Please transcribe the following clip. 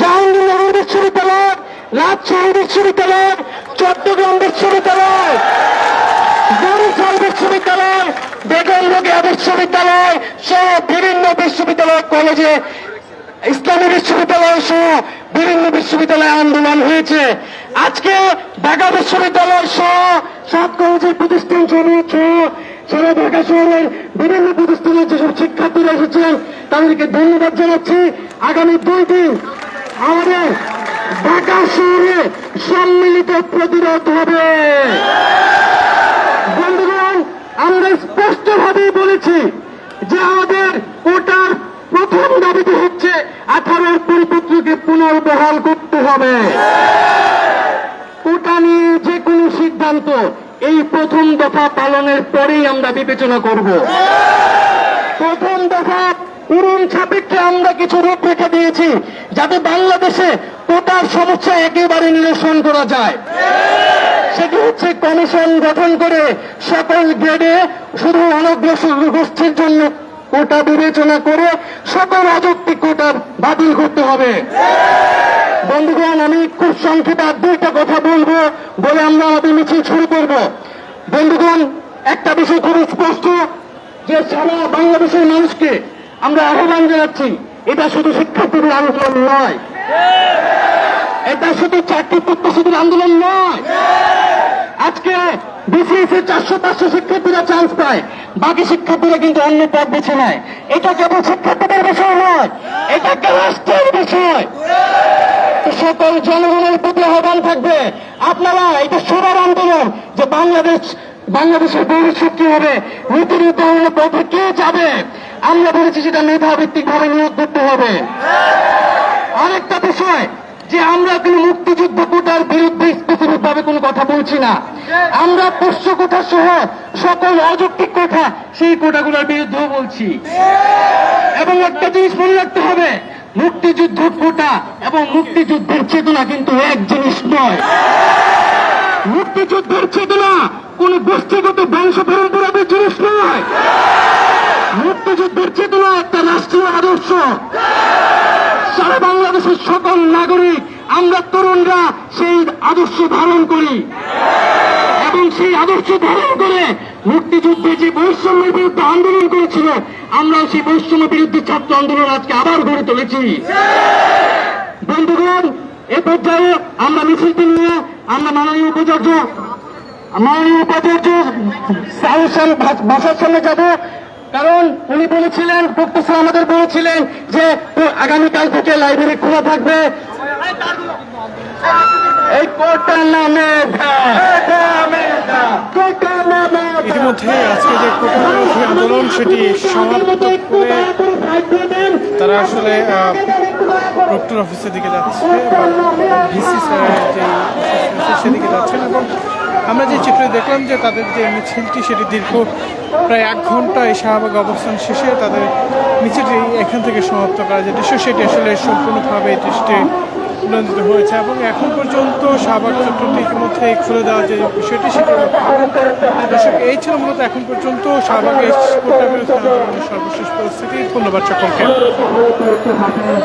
জাহাঙ্গীরনগর বিশ্ববিদ্যালয়, রাজশাহী বিশ্ববিদ্যালয়, চট্টগ্রাম বিশ্ববিদ্যালয়, বরিশাল বিশ্ববিদ্যালয়, বেগম রোগিয়া বিশ্ববিদ্যালয় সহ বিভিন্ন বিশ্ববিদ্যালয় কলেজে ইসলামী বিশ্ববিদ্যালয় সহ বিভিন্ন বিশ্ববিদ্যালয়ে আন্দোলন হয়েছে। আজকে ঢাকা বিশ্ববিদ্যালয় সহ সাত কলেজের প্রতিষ্ঠান সহ সারা ঢাকা শহরের বিভিন্ন প্রতিষ্ঠানের যেসব শিক্ষার্থীরা এসেছেন, তাদেরকে ধন্যবাদ জানাচ্ছি। আগামী দুই দিন আমাদের ঢাকা শহরে সম্মিলিত প্রতিরোধ হবে। বন্ধুগণ, আমরা স্পষ্টভাবে বলেছি যে আমাদের ওটার প্রথম দাবিতে হচ্ছে আঠারোর পরিপত্রকে পুনর্বহাল করতে হবে। ওটা নিয়ে যে কোনো সিদ্ধান্ত এই প্রথম দফা পালনের পরেই আমরা বিবেচনা করব। সাপেক্ষে আমরা কিছু রূপরেখা দিয়েছি যাতে বাংলাদেশে কোটার সমস্যা একেবারে নিরসন করা যায়। সেটি হচ্ছে কমিশন গঠন করে সকল গ্রেডে শুধু অনগ্রসর গোষ্ঠীর জন্য কোটা বিবেচনা করে সকল অযৌক্তিক কোটা বাতিল করতে হবে। বন্ধুগণ আমি খুব সংক্ষেপে আর দুইটা কথা বলব বলে আমরা আমাদের মিছিল শুরু করব। বন্ধুগণ একটা বিষয় খুব স্পষ্ট যে সারা বাংলাদেশের মানুষকে আমরা আহ্বান জানাচ্ছি, এটা শুধু শিক্ষার্থীদের আন্দোলন নয়। এটা শুধু চাকরি প্রত্যাশীদের আন্দোলন নয়। আজকে বিসিএস এর চারশো পাঁচশো শিক্ষার্থীরা চান্স পায়, বাকি শিক্ষার্থীরা কিন্তু অন্য পথ বেছে নেয়। এটা কেবল শিক্ষার্থীদের বিষয় নয়, এটা একটা রাষ্ট্রের বিষয়। সকল জনগণের প্রতি আহ্বান থাকবে, আপনারা এটা সবার আন্দোলন যে বাংলাদেশ, বাংলাদেশের ভবিষ্যৎ কি হবে, নীতি নির্ধারণের পথে কে যাবে? আমরা বলেছি সেটা মেধাভিত্তিক ভাবে নিয়োগ করতে হবে। আরেকটা বিষয়, যে আমরা কোনো মুক্তিযুদ্ধ কোটার বিরুদ্ধে স্পেসিফিক ভাবে কোনো কথা বলছি না। আমরা পোষ্য কোটা সহ সকল অযৌক্তিক কোঠা, সেই কোটাগুলোর বিরুদ্ধেও বলছি। এবং একটা জিনিস মনে রাখতে হবে, মুক্তিযুদ্ধ কোটা এবং মুক্তিযুদ্ধের চেতনা কিন্তু এক জিনিস নয়। মুক্তিযুদ্ধের চেতনা কোন গোষ্ঠীগত বংশ পরম্পরাদের জিনিস নয়। মুক্তিযুদ্ধের চেতনা একটা রাষ্ট্রীয় আদর্শ। সারা বাংলাদেশের সকল নাগরিক, আমরা তরুণরা সেই আদর্শ ধারণ করি। এবং সেই আদর্শ ধারণ করে মুক্তিযুদ্ধে যে বৈষম্যের বিরুদ্ধে আন্দোলন করেছিল আমরা সেই বৈষম্য বিরুদ্ধে ছাত্র আন্দোলন আজকে আবার গড়ে তুলেছি। বন্ধুগণ, এ পর্যায়ে আমরা মিছিলটি নিয়ে আমরা মাননীয় উপাচার্য মাননীয় উপাচার্য সাহসান ভাষার সামনে যাব। কারণ উনি বলেছিলেন বক্তব্য আমাদের বলেছিলেন যে আগামীকাল থেকে লাইব্রেরি খোলা থাকবে। এই আজকে যে আন্দোলন তারা আসলে প্রক্টর অফিসের দিকে যাচ্ছে সেদিকে যাচ্ছেন এবং আমরা যে চিত্রে দেখলাম যে তাদের যে মিছিলটি সেটি দীর্ঘ প্রায় এক ঘণ্টা এই শাহবাগ অবস্থান শেষে তাদের মিছিলটি এখান থেকে সমাপ্ত করা যে দৃশ্য সেটি আসলে সম্পূর্ণভাবে দৃষ্টি নন্দিত হয়েছে এবং এখন পর্যন্ত শাহবাগ চত্বরটি ইতিমধ্যে খুলে দেওয়ার যে বিষয়টি সেটি দর্শক, এই ছিল মূলত এখন পর্যন্ত শাহবাগের সর্বশেষ পরিস্থিতি। ধন্যবাদ সকলকে।